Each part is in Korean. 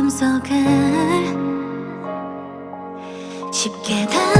꿈속을 쉽게 다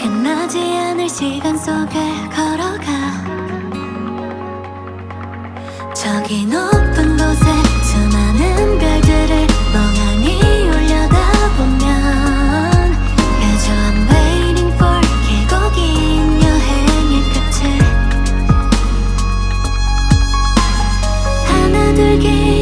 끝나지 않을 시간 속에 걸어가 저기 높은 곳에 수많은 별들을 멍하니 올려다보면 그저 I'm waiting for 길고 긴 여행의 끝을 하나 둘 길.